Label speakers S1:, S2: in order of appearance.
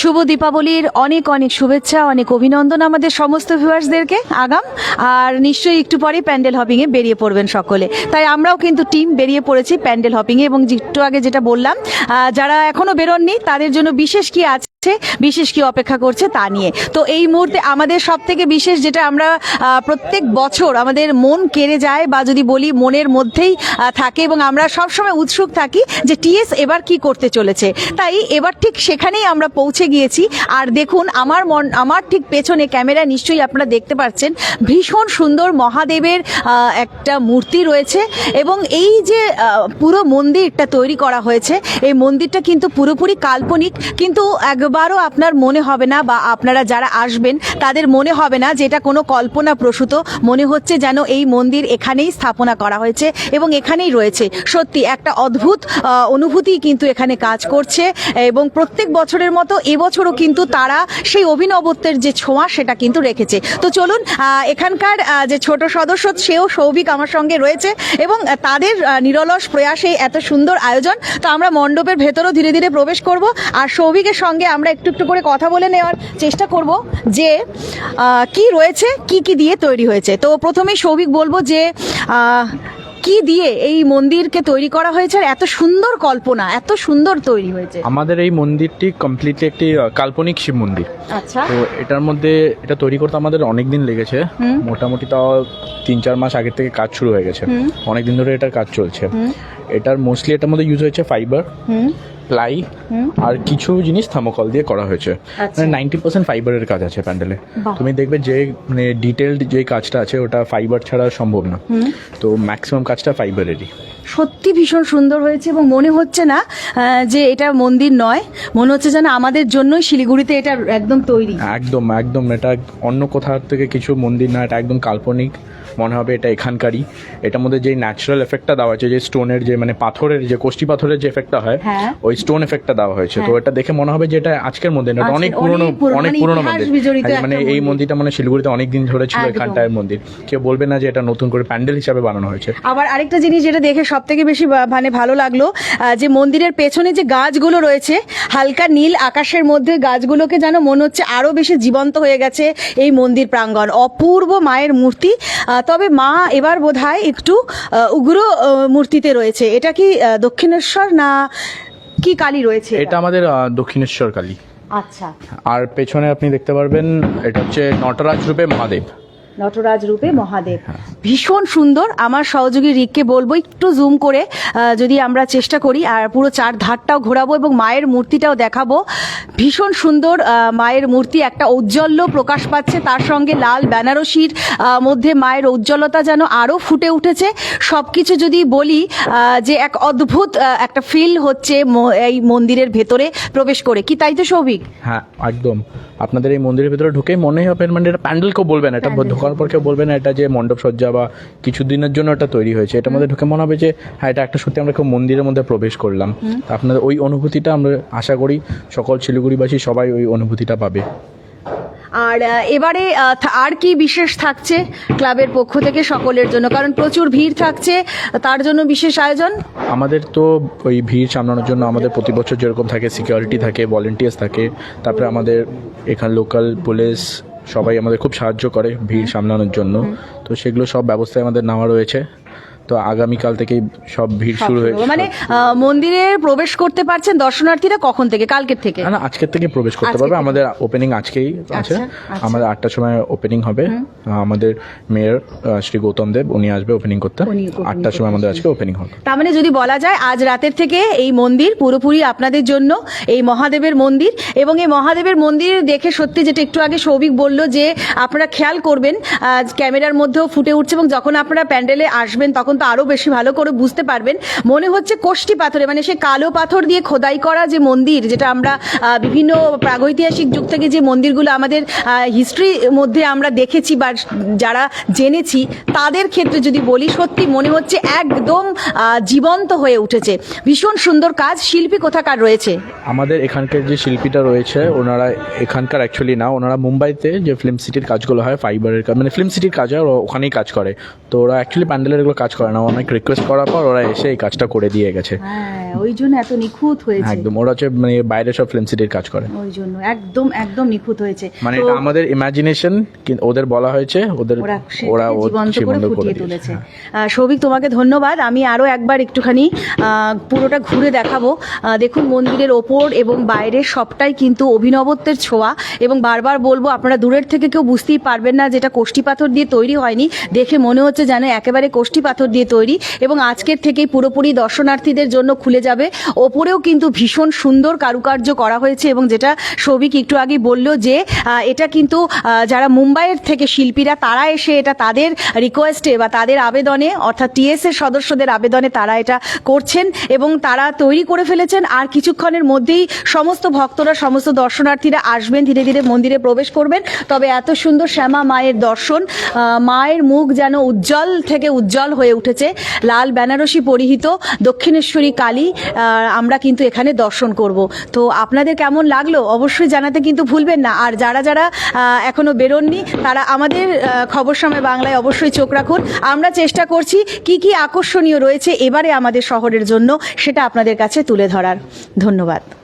S1: শুভ দীপাবলির অনেক অনেক শুভেচ্ছা, অনেক অভিনন্দন আমাদের সমস্ত ভিউয়ার্সদেরকে আগাম, আর নিশ্চয়ই একটু পরে প্যান্ডেল হপিংয়ে বেরিয়ে পড়বেন সকলে। তাই আমরাও কিন্তু টিম বেরিয়ে পড়েছি প্যান্ডেল হপিংয়ে এবং একটু আগে যেটা বললাম যারা এখনও বেরোননি, তাদের জন্য বিশেষ কি আছে বিশেষ কি অপেক্ষা করছে তা নিয়ে। তো এই মুহূর্তে আমাদের সব থেকে বিশেষ যেটা আমরা প্রত্যেক বছর আমাদের মন কেড়ে যায় বা যদি বলি মনের মধ্যেই থাকে এবং আমরা সবসময় উৎসুক থাকি যে টিএস এবার কি করতে চলেছে। তাই এবার ঠিক সেখানেই আমরা পৌঁছে গিয়েছি। আর দেখুন, আমার মন, আমার ঠিক পেছনে ক্যামেরা নিশ্চয়ই আপনারা দেখতে পাচ্ছেন, ভীষণ সুন্দর মহাদেবের একটা মূর্তি রয়েছে এবং এই যে পুরো মন্দিরটা তৈরি করা হয়েছে, এই মন্দিরটা কিন্তু পুরোপুরি কাল্পনিক, কিন্তু একবারও আপনার মনে হবে না বা আপনারা যারা আসবেন, তাদের মনে হবে না যে এটা কোনো কল্পনা প্রসূত মনে হচ্ছে যেন এই মন্দির এখানেই স্থাপনা করা হয়েছে এবং এখানেই রয়েছে। সত্যি, একটা অদ্ভুত অনুভূতি কিন্তু এখানে কাজ করছে এবং প্রত্যেক বছরের মতো এবছরও কিন্তু তারা সেই অভিনবত্বের যে ছোঁয়া সেটা কিন্তু রেখেছে। তো চলুন এখানকার যে ছোট সদস্য, সেও সৌভিক আমার সঙ্গে রয়েছে এবং তাদের নিরলস প্রয়াসে এত সুন্দর আয়োজন। তো আমরা মণ্ডপের ভেতরও ধীরে ধীরে প্রবেশ করব। আর সৌভিকের সঙ্গে আমরা একটু একটু করে কথা বলে নেওয়ার চেষ্টা করব যে কি রয়েছে কি কি দিয়ে তৈরি হয়েছে। তো প্রথমেই সৌভিক বলব যে কি দিয়ে এই মন্দিরকে তৈরি করা হয়েছে আর এত সুন্দর কল্পনা এত সুন্দর তৈরি হয়েছে।
S2: আমাদের এই মন্দিরটি কমপ্লিটলি একটি কাল্পনিক শিব মন্দির।
S1: আচ্ছা।
S2: তো এটার মধ্যে এটা তৈরি করতে আমাদের অনেক দিন লেগেছে মোটামুটি তাও তিন চার মাস আগের থেকে কাজ শুরু হয়ে গেছে। অনেক দিন ধরে এটার কাজ চলছে। এটার মোস্টলি এটার মধ্যে ইউজ হয়েছে ফাইবার প্লাই আর কিছু জিনিস থার্মোকল দিয়ে করা হয়েছে।
S1: আচ্ছা।
S2: মানে নাইনটি পার্সেন্ট ফাইবারের কাজ আছে প্যান্ডেলে। তুমি দেখবে যে মানে ডিটেলড যে কাজটা আছে ওটা ফাইবার ছাড়া সম্ভব না। তো ম্যাক্সিমাম কাজটা ফাইবারেরই
S1: সত্যি ভীষণ সুন্দর হয়েছে এবং মনে হচ্ছে না যে এটা মন্দির নয়। মনে হচ্ছে যেন আমাদের জন্যই শিলিগুড়িতে এটা একদম তৈরি।
S2: একদম একদম। এটা অন্য কোথাও থেকে কিছু মন্দির না এটা একদম কাল্পনিক। মনে হবে এটা এখানকারই। এটার মধ্যে যে ন্যাচারাল এফেক্টটা দেওয়া হয়েছে যে স্টোনের যে মানে পাথরের যে কোষ্টি পাথরের যে এফেক্টটা হয়
S1: হ্যাঁ।
S2: ওই স্টোন এফেক্টটা দেওয়া হয়েছে। তো
S1: হ্যাঁ।
S2: এটা দেখে মনে হবে যে এটা আজকের মন্দির না অনেক পুরনো
S1: অনেক পুরনো, মানে
S2: মন্দির। মানে এই মন্দিরটা মানে শিলিগুড়িতে অনেক দিন ধরে ছিল এখানটায় মন্দির। কেউ বলবে না যে এটা নতুন করে প্যান্ডেল হিসাবে বানানো হয়েছে।
S1: আবার আরেকটা জিনিস যেটা দেখে সব থেকে বেশি মানে ভালো লাগল যে মন্দিরের পেছনে যে গাছগুলো রয়েছে হালকা নীল আকাশের মধ্যে গাছগুলোকে যেন মনে হচ্ছে আরও বেশি জীবন্ত হয়ে গেছে এই মন্দির প্রাঙ্গণ। অপূর্ব মায়ের মূর্তি তবে মা এবার বোধহয় একটু উগ্র মূর্তিতে রয়েছে। এটা কি দক্ষিণেশ্বর না কি কালী রয়েছে
S2: এটা? আমাদের দক্ষিণেশ্বর কালী।
S1: আচ্ছা।
S2: আর পেছনে আপনি দেখতে পারবেন এটা হচ্ছে নটরাজ রূপে মহাদেব।
S1: নটরাজ রূপে মহাদেব। ভীষণ সুন্দর। আমার সহযোগী রিককে বলব একটু জুম করে যদি আমরা চেষ্টা করি আর পুরো চার ধারটাও ঘোরাবো এবং মায়ের মূর্তিটাও দেখাবো। ভীষণ সুন্দর মায়ের মূর্তি একটা ঔজ্জ্বল্য প্রকাশ পাচ্ছে। তার সঙ্গে লাল বেনারসির মধ্যে মায়ের উজ্জ্বলতা যেন আরও ফুটে উঠেছে। সব কিছু যদি বলি যে এক অদ্ভুত একটা ফিল হচ্ছে এই মন্দিরের ভেতরে প্রবেশ করে। কি তাই তো সৌভিক?
S2: হ্যাঁ একদম। আপনাদের এই মন্দিরের ভেতরে ঢুকে মনে হবে মানে এটা প্যান্ডেল কেউ বলবে না ঢোকার পর কেউ বলবে না এটা যে মণ্ডপ সজ্জা বা কিছু দিনের জন্য এটা তৈরি হয়েছে। এটার মধ্যে ঢুকে মনে হবে যে হ্যাঁ এটা একটা সত্যি আমরা কেউ মন্দিরের মধ্যে প্রবেশ করলাম। আপনাদের ওই অনুভূতিটা আমরা আশা করি সকল শিলিগুড়িবাসী সবাই ওই অনুভূতিটা পাবে।
S1: আর এবারে আর কি বিশেষ থাকছে ক্লাবের পক্ষ থেকে সকলের জন্য? কারণ প্রচুর ভিড় থাকছে তার জন্য বিশেষ আয়োজন?
S2: আমাদের তো ওই ভিড় সামলানোর জন্য আমাদের প্রতি বছর যেরকম থাকে সিকিউরিটি থাকে ভলেন্টিয়ার্স থাকে তারপরে আমাদের এখানে লোকাল পুলিশ সবাই আমাদের খুব সাহায্য করে ভিড় সামলানোর জন্য। তো সেগুলো সব ব্যবস্থায় আমাদের নেওয়া রয়েছে। তো আগামীকাল থেকেই সব ভিড় শুরু হয়ে
S1: মানে মন্দিরে প্রবেশ করতে পারছেন দর্শনার্থীরা কখন থেকে? কালকের থেকে?
S2: না আজকের থেকে প্রবেশ করতে পারবে। আমাদের ওপেনিং আজকেই আছে।
S1: আচ্ছা, আচ্ছা।
S2: আমাদের আটটার সময় ওপেনিং হবে। আমাদের মেয়র শ্রী গৌতম দেব উনি আসবে ওপেনিং করতে। আটটার সময় আমাদের আজকে ওপেনিং হবে।
S1: তার মানে যদি বলা যায় আজ রাতের থেকে এই মন্দির পুরোপুরি আপনাদের জন্য এই মহাদেবের মন্দির এবং এই মহাদেবের মন্দির দেখে সত্যি যেটা একটু আগে সৌভিক বলল যে আপনারা খেয়াল করবেন ক্যামেরার মধ্যেও ফুটে উঠছে এবং যখন আপনারা প্যান্ডেলে আসবেন তখন তো আরও বেশি ভালো করে বুঝতে পারবেন। মনে হচ্ছে কোষ্টি পাথরে মানে সে কালো পাথর দিয়ে খোদাই করা যে মন্দির, যেটা আমরা বিভিন্ন প্রাগৈতিহাসিক যুগ থেকে যে মন্দিরগুলো আমাদের হিস্ট্রির মধ্যে আমরা দেখেছি বা যারা জেনেছি, তাদের ক্ষেত্রে যদি বলি, সত্যি মনে হচ্ছে একদম জীবন্ত হয়ে উঠেছে। ভীষণ সুন্দর কাজ। শিল্পী কোথাকার রয়েছে?
S2: আমাদের এখানকার যে শিল্পীটা রয়েছে, ওনারা এখানকার অ্যাকচুয়ালি না, ওনারা মুম্বাইতে যে ফিল্ম সিটির কাজগুলো হয় ফাইবারের কাজ মানে ফিল্ম সিটির কাজ হয় ওখানেই কাজ করে। তো ওরা অ্যাকচুয়ালি প্যান্ডেলের এগুলো কাজ করে। পারে না। অনেক রিকোয়েস্ট করার পর ওরা এসে এই কাজটা করে দিয়ে গেছে।
S1: হ্যাঁ ওই জন্য এত নিখুঁত হয়েছে।
S2: একদম ওরা হচ্ছে মানে বাইরে সব ফিল্ম সিটির কাজ করে।
S1: ওই জন্য একদম একদম নিখুঁত হয়েছে।
S2: মানে এটা আমাদের ইমাজিনেশন ওদের বলা হয়েছে ওদের
S1: ওরা জীবন্ত করে ফুটিয়ে তুলেছে।
S2: হ্যাঁ।
S1: সৌভিক তোমাকে ধন্যবাদ। আমি আরও একবার একটুখানি পুরোটা ঘুরে দেখাবো। দেখুন মন্দিরের ওপর এবং বাইরে সবটাই কিন্তু অভিনবত্বের ছোঁয়া। এবং বারবার বলব আপনারা দূরের থেকে কেউ বুঝতেই পারবেন না যেটা কোষ্টি পাথর দিয়ে তৈরি হয়নি। দেখে মনে হচ্ছে যেন একেবারে কোষ্টি পাথর দিয়ে তৈরি এবং আজকের থেকেই পুরোপুরি দর্শনার্থীদের জন্য খুলে যাবে। ওপরেও কিন্তু ভীষণ সুন্দর কারুকার্য করা হয়েছে এবং যেটা সৌভিক একটু আগে বলল যে এটা কিন্তু যারা মুম্বাইয়ের থেকে শিল্পীরা, তারা এসে এটা তাদের রিকোয়েস্টে বা তাদের আবেদনে, অর্থাৎ টিএস এর সদস্যদের আবেদনে তারা এটা করছেন এবং তারা তৈরি করে ফেলেছেন। আর কিছুক্ষণের মধ্যেই সমস্ত ভক্তরা, সমস্ত দর্শনার্থীরা আসবেন, ধীরে ধীরে মন্দিরে প্রবেশ করবেন। তবে এত সুন্দর শ্যামা মায়ের দর্শন মায়ের মুখ যেন উজ্জ্বল থেকে উজ্জ্বল হয়ে উঠেছে। লাল বেনারসি পরিহিত দক্ষিণেশ্বরী কালী আমরা কিন্তু এখানে দর্শন করব। তো আপনাদের কেমন লাগল? অবশ্যই জানাতে কিন্তু ভুলবেন না। আর যারা যারা আহ, এখনও বেরোননি তারা আমাদের খবর সময় বাংলায় অবশ্যই চোখ রাখুন। আমরা চেষ্টা করছি কি কি আকর্ষণীয় রয়েছে এবারে আমাদের শহরের জন্য সেটা আপনাদের কাছে তুলে ধরার। ধন্যবাদ।